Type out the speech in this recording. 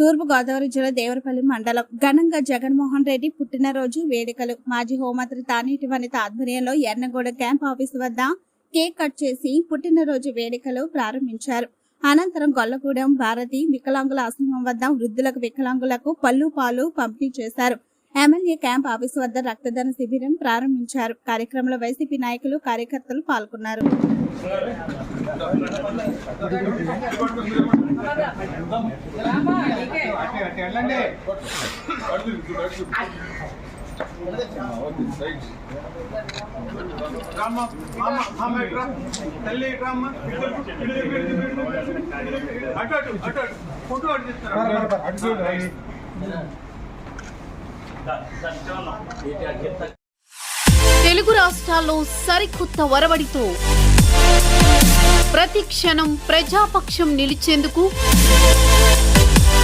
తూర్పు గోదావరి జిల్లా దేవరపల్లి మండలం. ఘనంగా జగన్మోహన్ రెడ్డి పుట్టినరోజు వేడుకలు. మాజీ హోంమంత్రి తానేటి వనిత ఆధ్వర్యంలో ఎర్నగూడ క్యాంప్ ఆఫీస్ వద్ద కేక్ కట్ చేసి పుట్టినరోజు వేడుకలు ప్రారంభించారు. అనంతరం గొల్లగూడెం భారతి వికలాంగుల ఆశ్రమం వద్ద వృద్ధులకు వికలాంగులకు పళ్ళు పాలు పంపిణీ చేశారు. ఎమ్మెల్యే క్యాంప్ ఆఫీస్ వద్ద రక్తదాన శిబిరం ప్రారంభించారు. కార్యక్రమంలో వైసీపీ నాయకులు కార్యకర్తలు పాల్గొన్నారు. రామా! రా. తల్లి. అటు అటు అటు ఫోటో అటు? తెలుగు రాష్ట్రాల్లో సరికొత్త వరవడితో ప్రతి క్షణం ప్రజాపక్షం నిలిచేందుకు